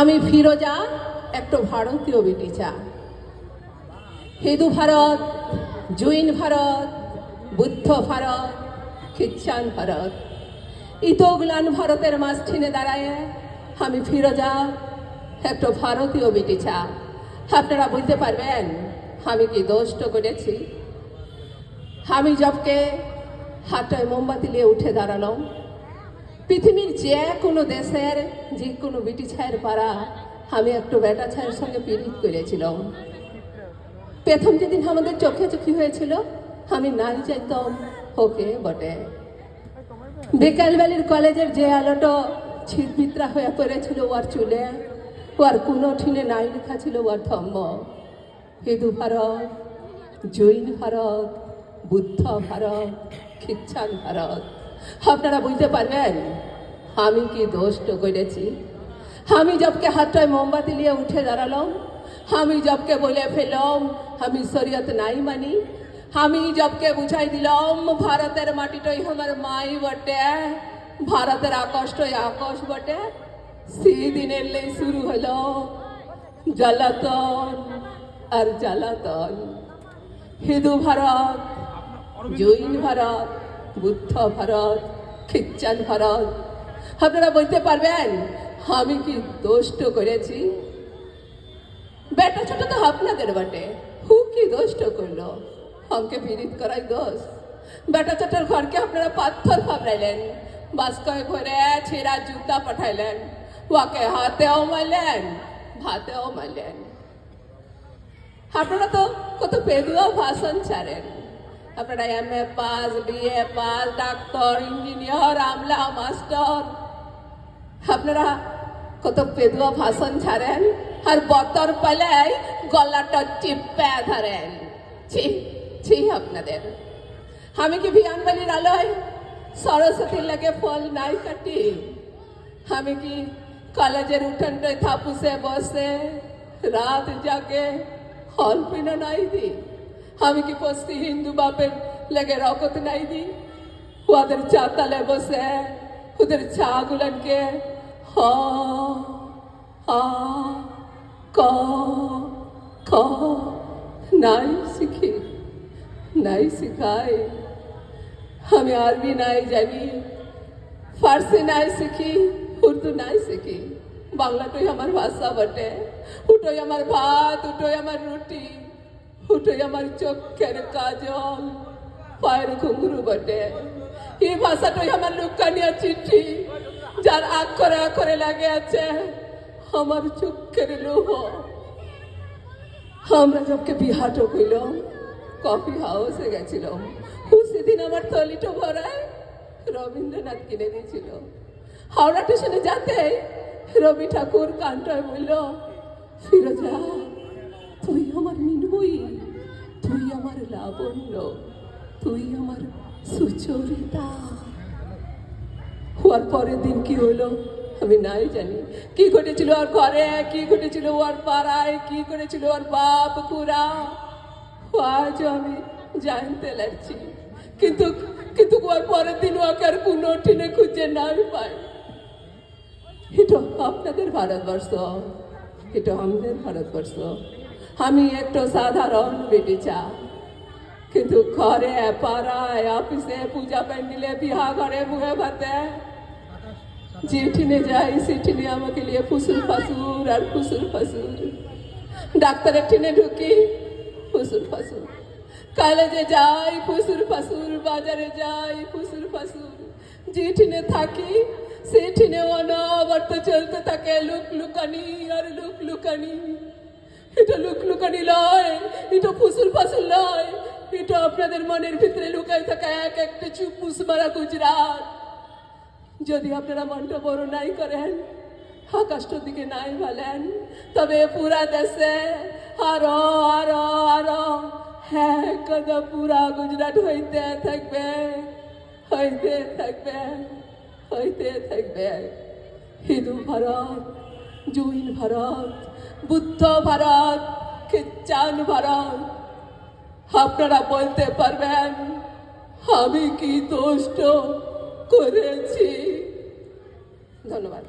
আমি ফিরোজা, একটা ভারতীয় বেটিচা হিন্দু ভারত, জৈন ভারত, বুদ্ধ ভারত খ্রিস্টান ভারত। ইতোগুলান ভারতের মাঝখানে দাঁড়ায় আমি ফিরোজা, একটা ভারতীয় বেটিচা আপনারা বলতে পারবেন, আমি কি দোষ্ট করেছি? আমি জবকে হাটায় মোমবাতি নিয়ে উঠে দাঁড়ালাম। পৃথিবীর যে কোনো দেশের যে কোনো বিটি ছায়ের পাড়া, আমি একটু বেটা ছায়ের সঙ্গে পীড়িত করেছিলাম। প্রথম যেদিন আমাদের চোখে চোখি হয়েছিল, আমি নাই চাইতাম ওকে বটে। বিকালবেলির কলেজের যে আলোটা ছিটবিত্রা হয়ে পড়েছিল ওর চুলে, ওর কোনো ঠিনে নাই লেখা ছিল ওর ধম্ম। হিন্দু ভারত, জৈন ভারত, বুদ্ধ ভারত, খ্রিস্টান ভারত। আপনারা বুঝতে পারবেন? আমি কি দোষ্ট করেছি? আমি জবকে হাতটায় মোমবাতি নিয়ে উঠে দাঁড়ালাম। আমি জবকে বলে ফেললাম, আমি শরীয়ত নাই মানি। আমি জবকে বুঝাই দিলাম, ভারতের মাটিটাই আমার মাই বটে। ভারতের আকাশটাই আকাশ বটে। সেদিনের লেই শুরু হলো জ্বালাতন আর জ্বালাতন। হিন্দু ভারত, জৈন ভারত বুদ্ধ ভারত খ্রিস্টান ভারত। আপনারা বলতে পারবেন, আমি কি দোষ্ট করেছি? বেটা ছোট তো আপনাদের বটে। হু কি দোষ্ট করল? আমাকে পীড়িত করাই দোষ। বেটা ছোটর ঘরকে আপনারা পাথর ফাবড়াইলেন। বাস্কয় ঘরে ছেঁড়া জুতা পাঠাইলেন। ওকে হাতেও মারলেন, ভাতেও মারলেন। আপনারা তো কত পেদুয়া ভাষণ ছাড়েন। আপনারা M A pass B A pass doctor, engineer, Amla, master. আপনারা কত পেদুয়া ভাষণ ছাড়েন আর বতর পালাই গলাটা চিপে ধরেন। ছি ছি আপনাদের। আমি কি ভিয়ানবালির আলোয় সরস্বতীর লাগে ফল নাই কাটি? আমি কি কলেজের উঠানটায় থাপুসে বসে রাত জাগে হল পিনা নাই আমি কি পস্তি হিন্দু বাপের লেগে রকত নাই দি? ওদের চাতালে বসে ওদের চা গুলানকে হ নাই শিখি, নাই শিখাই। আমি আরবি নাই জানি, ফার্সি নাই শিখি, উর্দু নাই শিখি। বাংলাটাই আমার ভাষা বটে, উটোই আমার ভাত, উটোই আমার রুটি। উটোই আমার চোখের কাজল। পায়ের ঘুঙ্গুরু বটে। এই ভাষাটাই আমার লুকানিয়া চিঠি, যার আক্ষরে আক্ষরে লাগে আছে আমার চোখের লোহ। আমরা যবকে বিহাটো কইলাম, কফি হাউসে গেছিলাম। সেদিন আমার থলিটো ভরায় রবীন্দ্রনাথ কিনে দিয়েছিল হাওড়া স্টেশনে যাতে রবি ঠাকুর কানটায় বলল ফিরোজা তুই আমার মিনুই তুই আমার লাবণ্য, তুই আমার সুচরিতা। হওয়ার পরের দিন কি হলো? আমি নাই জানি। কি ঘটেছিল ওর ঘরে? কি ঘটেছিল ওর পাড়ায়? কি করেছিল ওর বাপ পুরা আজও আমি জানতে লাগছি। কিন্তু কিন্তু ওর পরের দিন ওকে আর কোনো টিনে খুঁজে নাই পাই। এটা আপনাদের ভারতবর্ষ। এটা আমাদের ভারতবর্ষ। আমি একটু সাধারণ বেটিচা কিন্তু ঘরে পাড়ায়, অফিসে পূজা প্যান্ডেলে, বিহা ঘরে মুহে ভাতে যেঠিনে যাই সেঠিনে আমাকে নিয়ে ফুসুর ফাসুর আর ফুসুর ফাসুর। ডাক্তারের টিনে ঢুকি, ফুসুর ফাসুর। কলেজে যাই, ফুসুর ফাসুর। বাজারে যাই, ফুসুর ফাসুর। যেঠিনে থাকি সেঠিনে অনবর্ত চলতে থাকে, লুক লুকানি আর লুক লুকানি। এটা লুক লুকানি লয়, এটা ফুসুল ফাসুল লয়, এটা আপনাদের মনের ভিতরে লুকাই থাকা এক একটা চুপুস মারা গুজরাট। যদি আপনারা মনটা বড় নাই করেন, আকাশটার দিকে নাই বলেন, তবে পুরা দেশে আরও আরও আরও হ্যাঁ কদা পুরা গুজরাট হইতে থাকবে হইতে থাকবে হইতে থাকবে। হিন্দু ভারত জৈন ভারত বুদ্ধ ভারত খ্রিস্টান ভারত। আপনারা বলতে পারবেন আমি কি দোষ করেছি? ধন্যবাদ।